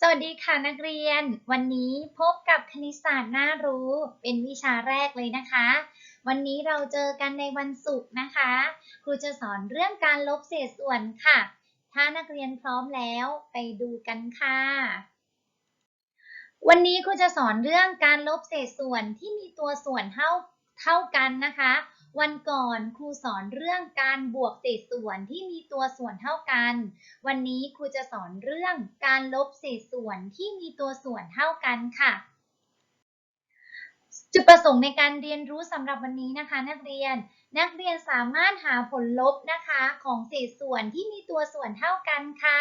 สวัสดีค่ะนักเรียน วันนี้พบกับคณิตศาสตร์น่ารู้เป็นวิชาแรกเลยนะคะ วันนี้เราเจอกันในวันศุกร์นะคะ ครูจะสอนเรื่องการลบเศษส่วนค่ะ ถ้านักเรียนพร้อมแล้วไปดูกันค่ะ วันนี้ครูจะสอนเรื่องการลบเศษส่วนที่มีตัวส่วนเท่าเท่ากันนะคะ วันก่อนครูสอนเรื่องการบวกเศษส่วนที่มีตัวส่วนเท่ากัน วันนี้ครูจะสอนเรื่องการลบเศษส่วนที่มีตัวส่วนเท่ากันค่ะ จุดประสงค์ในการเรียนรู้สำหรับวันนี้นะคะ นักเรียน นักเรียนสามารถหาผลลบนะคะของเศษส่วนที่มีตัวส่วนเท่ากันค่ะ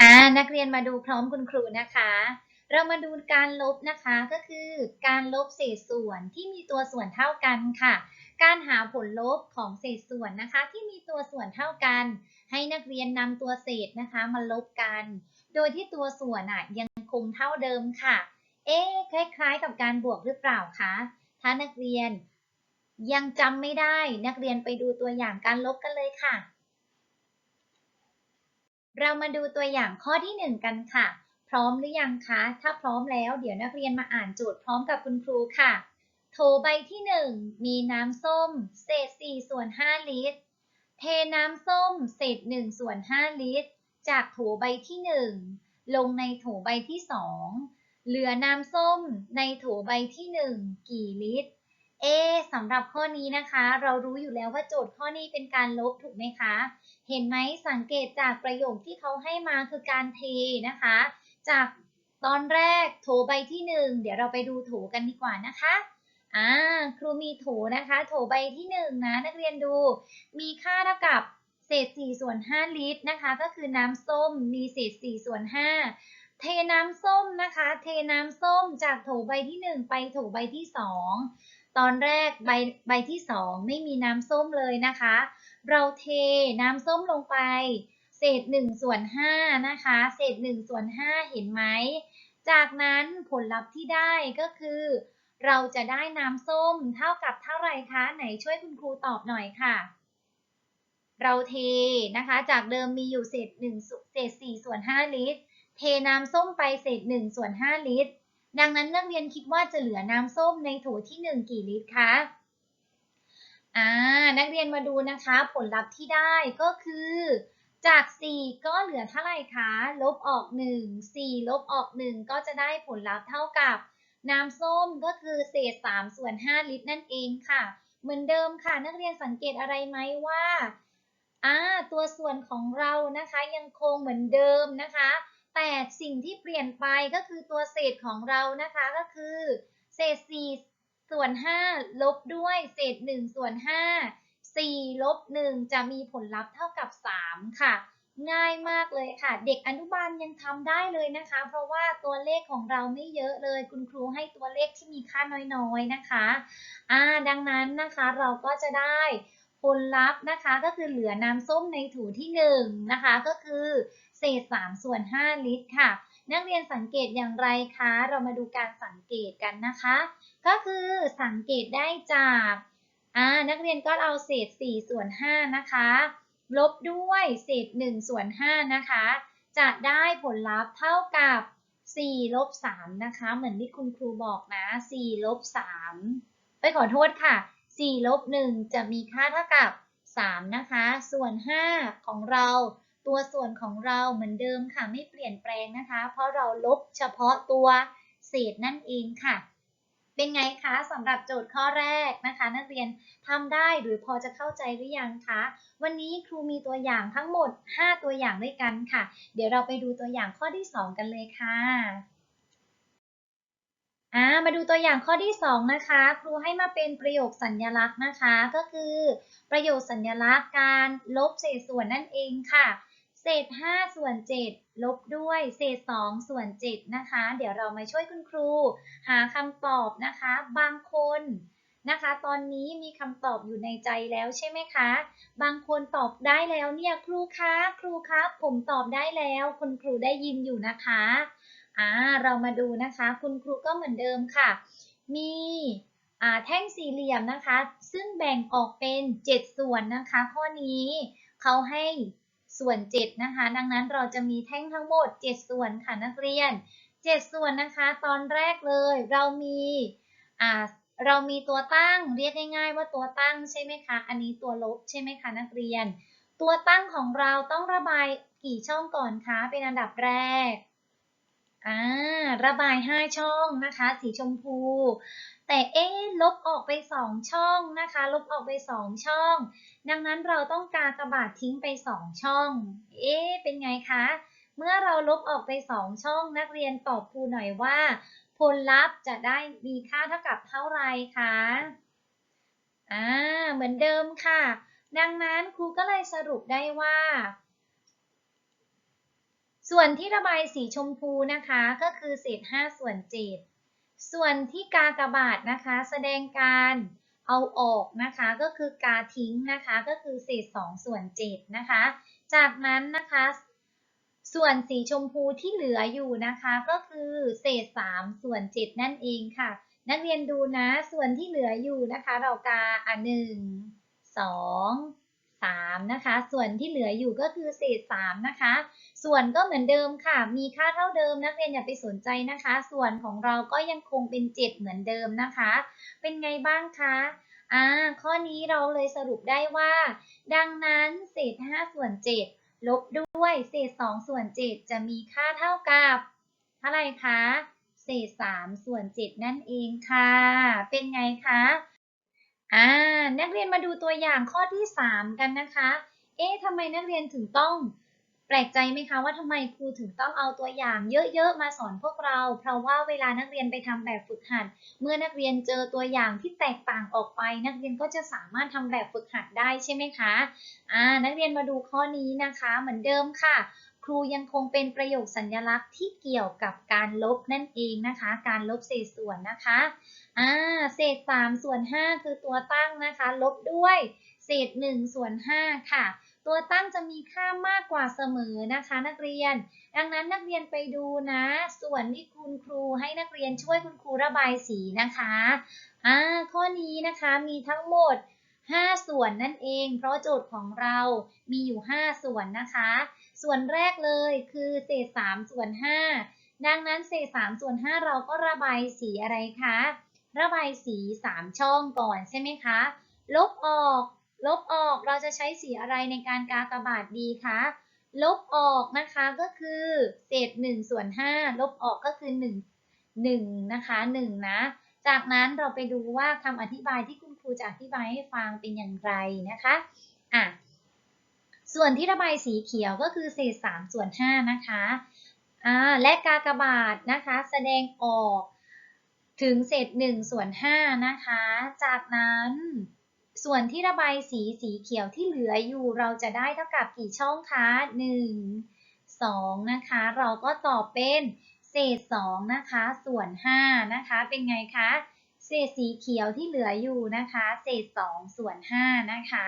อ่านักเรียนมาดูพร้อมคุณครูนะคะ เรามาดูการลบนะคะก็คือการลบเศษส่วนที่มีตัวส่วนเท่ากันค่ะ การหาผลลบของเศษส่วนนะคะ ที่มีตัวส่วนเท่ากัน ให้นักเรียนนำตัวเศษนะคะมาลบกัน โดยที่ตัวส่วนอะยังคงเท่าเดิมค่ะ เอ๊คล้ายๆ กับการบวกหรือเปล่าคะถ้านักเรียนยังจำไม่ได้นักเรียนไปดูตัวอย่างการลบกันเลยค่ะ เรามาดูตัวอย่างข้อที่หนึ่งกันค่ะ พร้อมหรือยังคะ ถ้าพร้อมแล้วเดี๋ยวนักเรียนมาอ่านโจทย์พร้อมกับคุณครูค่ะ โถใบที่ 1 มีน้ำส้ม เศษ4ส่วน5ลิตร เทน้ำส้ม เศษ1ส่วน5ลิตร จากโถใบที่ 1 ลงในโถใบที่ 2 เหลือน้ำส้มในโถใบที่ 1 กี่ลิตร เอสำหรับข้อนี้นะคะ เรารู้อยู่แล้วว่าโจทย์ข้อนี้เป็นการลบถูกไหมคะ เห็นไหมสังเกตจากประโยคที่เขาให้มาคือการเทนะคะ จากตอนแรกโถใบที่ 1 เดี๋ยวเราไปดูโถกันดีกว่านะคะอ่าครูมีโถนะคะ โถใบที่1นนะนักเรียนดู มีค่าเท่ากับเศษ4ส่วน5ลิตรนะคะ ก็คือน้ำส้มมีเศษ4ส่วน5เทน้ำส้มนะคะ เทน้ำส้มจากโถใบที่ 1 ไปโถใบที่ 2 ตอนแรกใบใบที่ 2 ไม่มีน้ำส้มเลยนะคะ เราเทน้ำส้มลงไป เศษ1ส่วน5นะคะ เศษ1ส่วน5เห็นไหม จากนั้นผลลัพธ์ที่ได้ก็คือ เราจะได้น้ำส้มเท่ากับเท่าไรคะ ไหนช่วยคุณครูตอบหน่อยค่ะ เราเทนะคะ จากเดิมมีอยู่เศษ1เศษ4ส่วน5ลิตร เทน้ำส้มไปเศษ1ส่วน5ลิตร ดังนั้นนักเรียนคิดว่าจะเหลือน้ำส้มในโถที่ 1 กี่ลิตรคะอ่า นักเรียนมาดูนะคะ ผลลัพธ์ที่ได้ก็คือ จาก 4 ก็เหลือเท่าไหร่คะ ลบออก 1 4 ลบออก 1 ก็จะได้ผลลัพธ์เท่ากับ น้ำส้มก็คือเศษ 3 ส่วน 5 ลิตรนั่นเองค่ะ เหมือนเดิมค่ะ นักเรียนสังเกตอะไรไหมว่าอ่าตัวส่วนของเรานะคะยังคงเหมือนเดิมนะคะ แต่สิ่งที่เปลี่ยนไปก็คือตัวเศษของเรานะคะก็คือ เศษ 4 ส่วน 5 ลบด้วยเศษ 1 ส่วน 5 4ลบ1จะมีผลลัพธ์เท่ากับ 3 ค่ะ ง่ายมากเลยค่ะ เด็กอนุบาลยังทำได้เลยนะคะ เพราะว่าตัวเลขของเราไม่เยอะเลย คุณครูให้ตัวเลขที่มีค่าน้อยๆนะคะอ่าดังนั้นนะคะเราก็จะได้ผลลัพธ์นะคะก็คือเหลือน้ำส้มในถูที่1นะคะก็คือเศษ3ส่วน 5 ลิตรค่ะ นักเรียนสังเกตอย่างไรคะ เรามาดูการสังเกตกันนะคะ ก็คือสังเกตได้จาก อ่านักเรียนก็เอาเศษ4ส่วน5นะคะ ลบด้วยเศษ1ส่วน5นะคะ จะได้ผลลัพธ์เท่ากับ4ลบ3นะคะ เหมือนที่คุณครูบอกนะ4ลบ3ไปขอโทษค่ะ4ลบ1จะมีค่าเท่ากับ 3 นะคะ ส่วน 5 ของเรา ตัวส่วนของเราเหมือนเดิมค่ะ ไม่เปลี่ยนแปลงนะคะ เพราะเราลบเฉพาะตัวเศษนั่นเองค่ะ เป็นไงคะสำหรับโจทย์ข้อแรกนะคะ นักเรียนทำได้หรือพอจะเข้าใจหรือยังคะ วันนี้ครูมีตัวอย่างทั้งหมด 5 ตัวอย่างด้วยกันค่ะ เดี๋ยวเราไปดูตัวอย่างข้อที่ 2 กันเลยค่ะอ่ามาดูตัวอย่างข้อที่ 2 นะคะ ครูให้มาเป็นประโยคสัญญลักษณ์นะคะ ก็คือ ประโยคสัญญลักษณ์การลบเศษส่วนนั่นเองค่ะ เศษ 5 ส่วน 7 ลบด้วย เศษ 2 ส่วน 7 นะคะ เดี๋ยวเรามาช่วยคุณครู หาคำตอบนะคะ บางคนนะคะ ตอนนี้มีคำตอบอยู่ในใจแล้วใช่ไหมคะ บางคนตอบได้แล้วเนี่ยครูคะครูครับ ผมตอบได้แล้วคุณครูได้ยินอยู่นะคะอ่าเรามาดูนะคะ คุณครูก็เหมือนเดิมค่ะ มีอ่าแท่งสี่เหลี่ยมนะคะ ซึ่งแบ่งออกเป็น 7 ส่วนนะคะ ข้อนี้เขาให้ ส่วน 7 นะคะ ดังนั้นเราจะมีแท่งทั้งหมด 7 ส่วนค่ะนักเรียน 7 ส่วนนะคะ ตอนแรกเลยเรามีอ่าเรามีตัวตั้งเรียกง่าย ๆ ว่าตัวตั้งใช่ไหมคะ อันนี้ตัวลบใช่ไหมคะนักเรียน ตัวตั้งของเราต้องระบายกี่ช่องก่อนคะเป็นอันดับแรก อ่าระบาย 5 ช่องนะคะ สีชมพู แต่เอ๊ลบออกไป 2 ช่องนะคะ ลบออกไป 2 ช่อง ดังนั้นเราต้องกากระบาททิ้งไป 2 ช่อง เอ๊เป็นไงคะ เมื่อเราลบออกไป 2 ช่อง นักเรียนตอบครูหน่อยว่า ผลลัพธ์จะได้มีค่าเท่ากับเท่าไรคะอ่าเหมือนเดิมค่ะ ดังนั้นครูก็เลยสรุปได้ว่า ส่วนที่ระบายสีชมพูนะคะก็คือเศษ5ส่วน7ส่วนที่กากบาทนะคะแสดงการเอาออกนะคะก็คือกาทิ้งนะคะก็คือเศษ2ส่วน7นะคะ จากนั้นนะคะส่วนสีชมพูที่เหลืออยู่นะคะก็คือเศษ3ส่วน7นั่นเองค่ะ นักเรียนดูนะส่วนที่เหลืออยู่นะคะ เรากาอะหนึ่งสอง สามนะคะ ส่วนที่เหลืออยู่ก็คือเศษ3นะคะ ส่วนก็เหมือนเดิมค่ะ มีค่าเท่าเดิมนักเรียนอย่าไปสนใจนะคะ ส่วนของเราก็ยังคงเป็น 7 เหมือนเดิมนะคะ เป็นไงบ้างคะอ่าข้อนี้เราเลยสรุปได้ว่า ดังนั้นเศษ 5 ส่วน 7 ลบด้วยเศษ 2 ส่วน 7 จะมีค่าเท่ากับเท่าไหร่คะ เศษ 3 ส่วน 7 นั่นเองค่ะ เป็นไงคะ อ่า นักเรียนมาดูตัวอย่างข้อที่ 3 กันนะคะ เอ๊ะทำไมนักเรียนถึงต้อง แปลกใจไหมคะว่าทำไมครูถึงต้องเอาตัวอย่างเยอะๆมาสอนพวกเรา เพราะว่าเวลานักเรียนไปทำแบบฝึกหัด เมื่อนักเรียนเจอตัวอย่างที่แตกต่างออกไป นักเรียนก็จะสามารถทำแบบฝึกหัดได้ใช่ไหมคะ อ่า นักเรียนมาดูข้อนี้นะคะ เหมือนเดิมค่ะ ครูยังคงเป็นประโยคสัญลักษณ์ที่เกี่ยวกับการลบนั่นเองนะคะ การลบเศษส่วนนะคะอ่าเศษ3ส่วน5คือตัวตั้งนะคะ ลบด้วย เศษ1ส่วน5ค่ะ ตัวตั้งจะมีค่ามากกว่าเสมอนะคะ นักเรียน ดังนั้นนักเรียนไปดูนะ ส่วนที่คุณครูให้นักเรียนช่วยคุณครูระบายสีนะคะอ่าข้อนี้นะคะมีทั้งหมด 5 ส่วนนั่นเอง เพราะโจทย์ของเรามีอยู่ 5 ส่วนนะคะ ส่วนแรกเลยคือเศษ3ส่วน5ดังนั้นเศษ3ส่วน5เราก็ระบายสีอะไรคะ ระบายสี 3 ช่องก่อนใช่ไหมคะ ลบออก ลบออกเราจะใช้สีอะไรในการกากบาทดีคะ ลบออกนะคะก็คือเศษ1ส่วน5ลบออกก็คือ 1 1นะคะ1นะจากนั้นเราไปดูว่าคำอธิบายที่คุณครูจะอธิบายให้ฟังเป็นอย่างไรนะคะ อะ ส่วนที่ระบายสีเขียวก็คือเศษ3ส่วน5นะคะอ่าและกากบาทนะคะแสดงออกถึงเศษ1ส่วน5นะคะ จากนั้นส่วนที่ระบายสีสีเขียวที่เหลืออยู่เราจะได้เท่ากับกี่ช่องคะ 1 2 นะคะ เราก็ตอบเป็นเศษ2นะคะ ส่วน5นะคะ เป็นไงคะ เศษสีเขียวที่เหลืออยู่นะคะ เศษ2ส่วน5นะคะ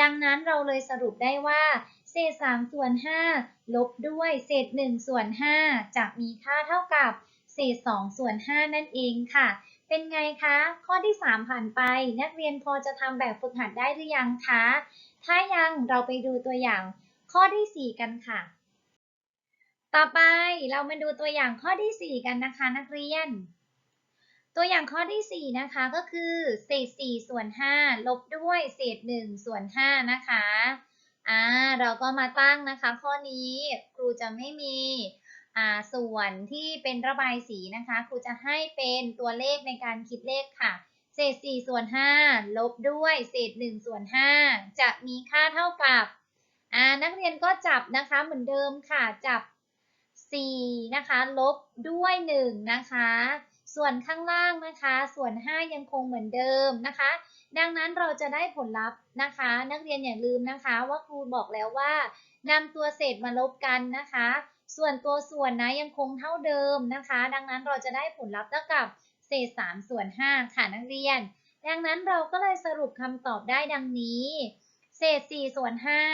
ดังนั้นเราเลยสรุปได้ว่า เศษ3ส่วน5ลบด้วยเศษ1ส่วน5จะมีค่าเท่ากับ เศษ2ส่วน5นั่นเองค่ะ เป็นไงคะ ข้อที่ 3 ผ่านไป นักเรียนพอจะทำแบบฝึกหัดได้หรือยังคะ ถ้ายังเราไปดูตัวอย่าง ข้อที่ 4 กันค่ะ ต่อไปเรามาดูตัวอย่างข้อที่ 4 กันนะคะ นักเรียน ตัวอย่างข้อที่ 4 นะคะก็คือเศษ4ส่วน5ลบด้วยเศษ1ส่วน5นะคะอ่าเราก็มาตั้งนะคะ ข้อนี้ครูจะไม่มีอ่าส่วนที่เป็นระบายสีนะคะ ครูจะให้เป็นตัวเลขในการคิดเลขค่ะ เศษ4ส่วน5ลบด้วยเศษ1ส่วน5จะมีค่าเท่ากับอ่านักเรียนก็จับนะคะเหมือนเดิมค่ะจับ4นะคะลบด้วย1นะคะ ส่วนข้างล่างนะคะ ส่วน 5 ยังคงเหมือนเดิมนะคะ ดังนั้นเราจะได้ผลลัพธ์นะคะ นักเรียนอย่าลืมนะคะว่าครูบอกแล้วว่านำตัวเศษมาลบกันนะคะ ส่วนตัวส่วนนะยังคงเท่าเดิมนะคะ ดังนั้นเราจะได้ผลลัพธ์เท่ากับเศษ 3 ส่วน 5 ค่ะนักเรียน ดังนั้นเราก็เลยสรุปคำตอบได้ดังนี้ เศษ 4 ส่วน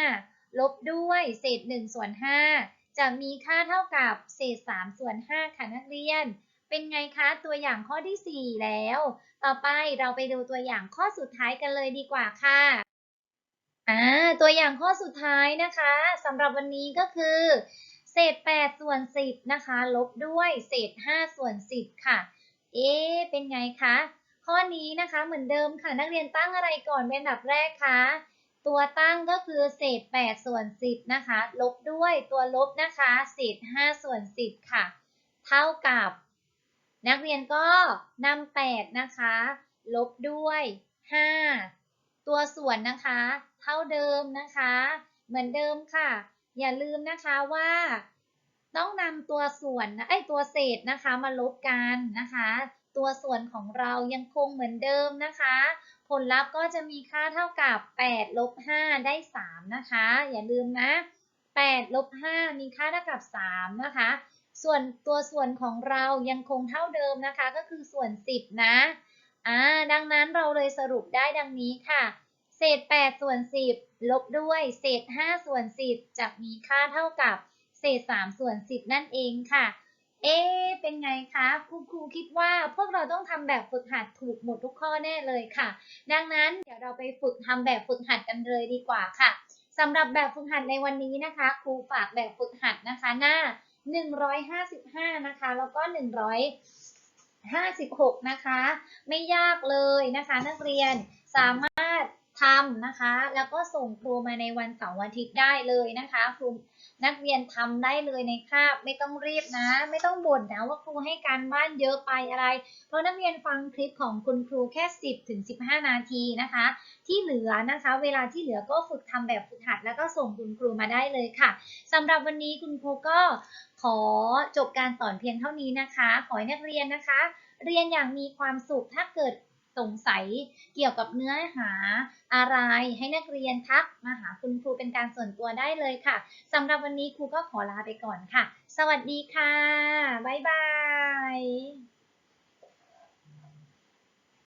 5 ลบด้วยเศษ 1 ส่วน 5 จะมีค่าเท่ากับเศษ 3 ส่วน 5 ค่ะนักเรียน เป็นไงคะตัวอย่างข้อที่ 4 แล้ว ต่อไปเราไปดูตัวอย่างข้อสุดท้ายกันเลยดีกว่าค่ะอ่าตัวอย่างข้อสุดท้ายนะคะสำหรับวันนี้ก็คือ เศษ 8 ส่วน 10 นะคะ ลบด้วยเศษ 5 ส่วน 10 ค่ะ เอ๊เป็นไงคะ ข้อนี้นะคะเหมือนเดิมค่ะนักเรียนตั้งอะไรก่อนเป็นอันดับแรกคะตัวตั้งก็คือเศษ 8 ส่วน 10 นะคะ ลบด้วยตัวลบนะคะ เศษ 5 ส่วน 10 ค่ะ เท่ากับ นักเรียนก็นำ8นะคะ ลบด้วย 5 ตัวส่วนนะคะ เท่าเดิมนะคะ เหมือนเดิมค่ะ อย่าลืมนะคะว่า ต้องนำตัวส่วนนะไอตัวเศษนะคะมาลบกันนะคะ ตัวส่วนของเรายังคงเหมือนเดิมนะคะ ผลลัพธ์ก็จะมีค่าเท่ากับ8ลบ5ได้ 3 นะคะ อย่าลืมนะ8ลบ5มีค่าเท่ากับ 3 นะคะ ส่วนตัวส่วนของเรายังคงเท่าเดิมนะคะ ก็คือส่วน 10 นะอ่าดังนั้นเราเลยสรุปได้ดังนี้ค่ะ เศษ 8 ส่วน 10 ลบด้วย เศษ 5 ส่วน 10 จะมีค่าเท่ากับ เศษ 3 ส่วน 10 นั่นเองค่ะ เอ๊เป็นไงคะคุณครูคิดว่าพวกเราต้องทำแบบฝึกหัดถูกหมดทุกข้อแน่เลยค่ะ ดังนั้นเดี๋ยวเราไปฝึกทำแบบฝึกหัดกันเลยดีกว่าค่ะสำหรับแบบฝึกหัดในวันนี้นะคะ ครูฝากแบบฝึกหัดนะคะหน้า 155 นะคะ แล้วก็ 156 นะคะ ไม่ยากเลยนะคะ นักเรียนสามารถ ทำนะคะ แล้วก็ส่งครูมาในวันเสาร์วันอาทิตย์ได้เลยนะคะครูนักเรียนทำได้เลยในคาบไม่ต้องรีบนะ ไม่ต้องบ่นนะว่าครูให้การบ้านเยอะไปอะไร เพราะนักเรียนฟังคลิปของคุณครูแค่ 10ถึง15 นาทีนะคะ ที่เหลือนะคะ เวลาที่เหลือก็ฝึกทำแบบฝึกหัด แล้วก็ส่งคุณครูมาได้เลยค่ะสำหรับวันนี้คุณครูก็ขอจบการสอนเพียงเท่านี้นะคะ ขอให้นักเรียนนะคะ เรียนอย่างมีความสุขถ้าเกิด สงสัยเกี่ยวกับเนื้อหาอะไรให้นักเรียนทักมาหาคุณครูเป็นการส่วนตัวได้เลยค่ะสำหรับวันนี้ครูก็ขอลาไปก่อนค่ะ สวัสดีค่ะ บ๊ายบาย